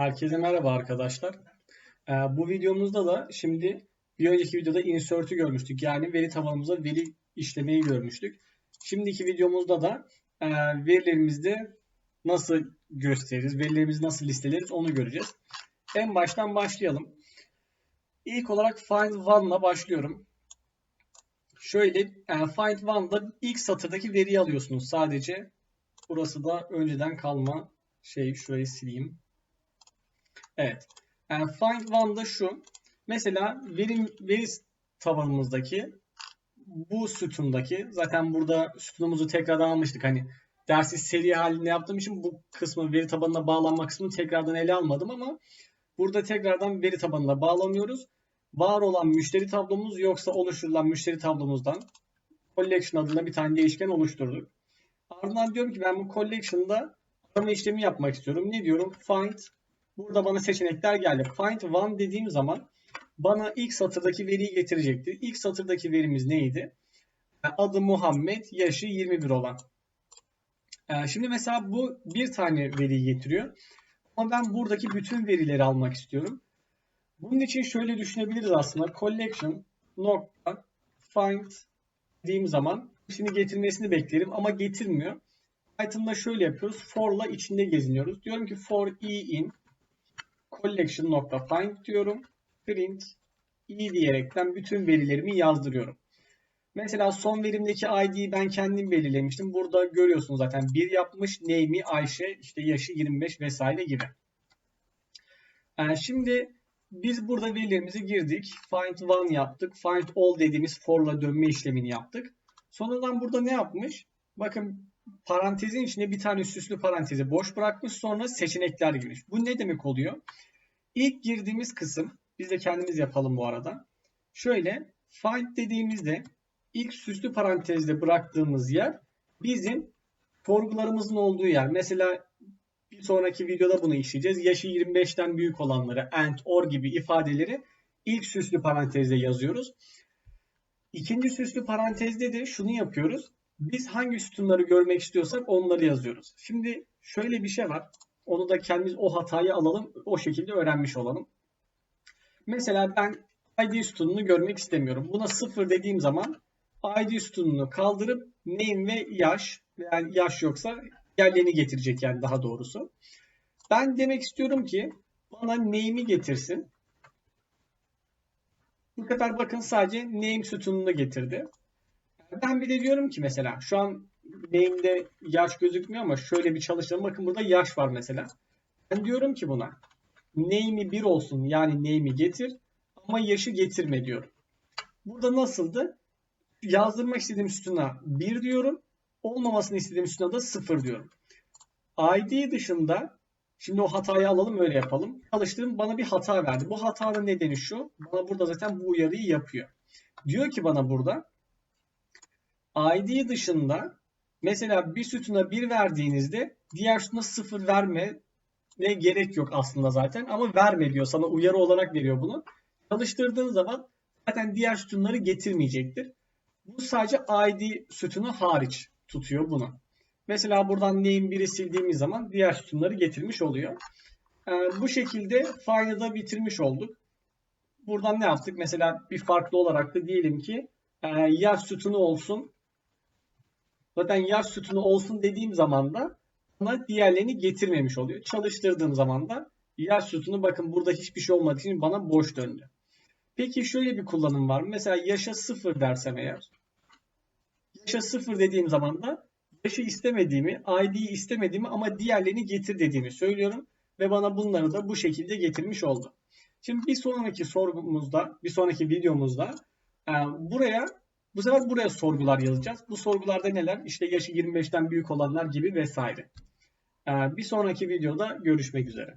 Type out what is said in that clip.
Herkese merhaba arkadaşlar. Ee, bu videomuzda da şimdi bir önceki videoda insert'ü görmüştük. Yani veri tabanımıza veri işlemeyi görmüştük. Şimdiki videomuzda da e, verilerimizde nasıl gösteririz, verilerimizi nasıl listeleriz onu göreceğiz. En baştan başlayalım. İlk olarak find one'la başlıyorum. Şöyle yani find one'da ilk satırdaki veriyi alıyorsunuz sadece. Burası da önceden kalma şey şurayı sileyim. Evet. Yani find one'da şu. Mesela veri, veri tabanımızdaki bu sütundaki zaten burada sütunumuzu tekrardan almıştık. Hani dersi seri halinde yaptığım için bu kısmı veri tabanına bağlanma kısmını tekrardan ele almadım ama burada tekrardan veri tabanına bağlanıyoruz. Var olan müşteri tablomuz yoksa oluşturulan müşteri tablomuzdan collection adında bir tane değişken oluşturduk. Ardından diyorum ki ben bu collection'da arama işlemi yapmak istiyorum. Ne diyorum? Find Burada bana seçenekler geldi. Find one dediğim zaman bana ilk satırdaki veriyi getirecektir. İlk satırdaki verimiz neydi? Adı Muhammed, yaşı 21 olan. Ee, şimdi mesela bu bir tane veriyi getiriyor. Ama ben buradaki bütün verileri almak istiyorum. Bunun için şöyle düşünebiliriz aslında. Collection nokta find dediğim zaman şimdi getirmesini beklerim ama getirmiyor. Python'da şöyle yapıyoruz. For'la içinde geziniyoruz. Diyorum ki for i in collection.find diyorum. Print i diyerekten bütün verilerimi yazdırıyorum. Mesela son verimdeki ID'yi ben kendim belirlemiştim. Burada görüyorsunuz zaten bir yapmış. Name'i Ayşe, işte yaşı 25 vesaire gibi. Yani şimdi biz burada verilerimizi girdik. Find one yaptık. Find all dediğimiz for'la dönme işlemini yaptık. Sonradan burada ne yapmış? Bakın parantezin içinde bir tane süslü parantezi boş bırakmış. Sonra seçenekler girmiş. Bu ne demek oluyor? İlk girdiğimiz kısım, biz de kendimiz yapalım bu arada. Şöyle find dediğimizde ilk süslü parantezde bıraktığımız yer bizim sorgularımızın olduğu yer. Mesela bir sonraki videoda bunu işleyeceğiz. Yaşı 25'ten büyük olanları and, or gibi ifadeleri ilk süslü parantezde yazıyoruz. İkinci süslü parantezde de şunu yapıyoruz. Biz hangi sütunları görmek istiyorsak onları yazıyoruz. Şimdi şöyle bir şey var. Onu da kendimiz o hatayı alalım. O şekilde öğrenmiş olalım. Mesela ben ID sütununu görmek istemiyorum. Buna sıfır dediğim zaman ID sütununu kaldırıp name ve yaş yani yaş yoksa yerlerini getirecek yani daha doğrusu. Ben demek istiyorum ki bana name'i getirsin. Bu sefer bakın sadece name sütununu getirdi. Ben bir de diyorum ki mesela şu an name'de yaş gözükmüyor ama şöyle bir çalışalım. Bakın burada yaş var mesela. Ben diyorum ki buna name'i 1 olsun yani name'i getir ama yaşı getirme diyorum. Burada nasıldı? Yazdırmak istediğim sütuna 1 diyorum. Olmamasını istediğim sütuna da 0 diyorum. ID dışında şimdi o hatayı alalım öyle yapalım. Çalıştığım bana bir hata verdi. Bu hatanın nedeni şu. Bana burada zaten bu uyarıyı yapıyor. Diyor ki bana burada ID dışında Mesela bir sütuna 1 verdiğinizde diğer sütuna 0 verme ne gerek yok aslında zaten ama verme diyor. Sana uyarı olarak veriyor bunu. Çalıştırdığın zaman zaten diğer sütunları getirmeyecektir. Bu sadece ID sütunu hariç tutuyor bunu. Mesela buradan name 1'i sildiğimiz zaman diğer sütunları getirmiş oluyor. Ee, bu şekilde find'ı bitirmiş olduk. Buradan ne yaptık? Mesela bir farklı olarak da diyelim ki e, yaş sütunu olsun Zaten yaş sütunu olsun dediğim zaman da bana diğerlerini getirmemiş oluyor. Çalıştırdığım zaman da yaş sütunu bakın burada hiçbir şey olmadığı için bana boş döndü. Peki şöyle bir kullanım var? Mesela yaşa sıfır dersem eğer. Yaşa sıfır dediğim zaman da yaşı istemediğimi, ID'yi istemediğimi ama diğerlerini getir dediğimi söylüyorum. Ve bana bunları da bu şekilde getirmiş oldu. Şimdi bir sonraki sorgumuzda, bir sonraki videomuzda e, buraya bu sefer buraya sorgular yazacağız. Bu sorgularda neler? İşte yaşı 25'ten büyük olanlar gibi vesaire. Ee, bir sonraki videoda görüşmek üzere.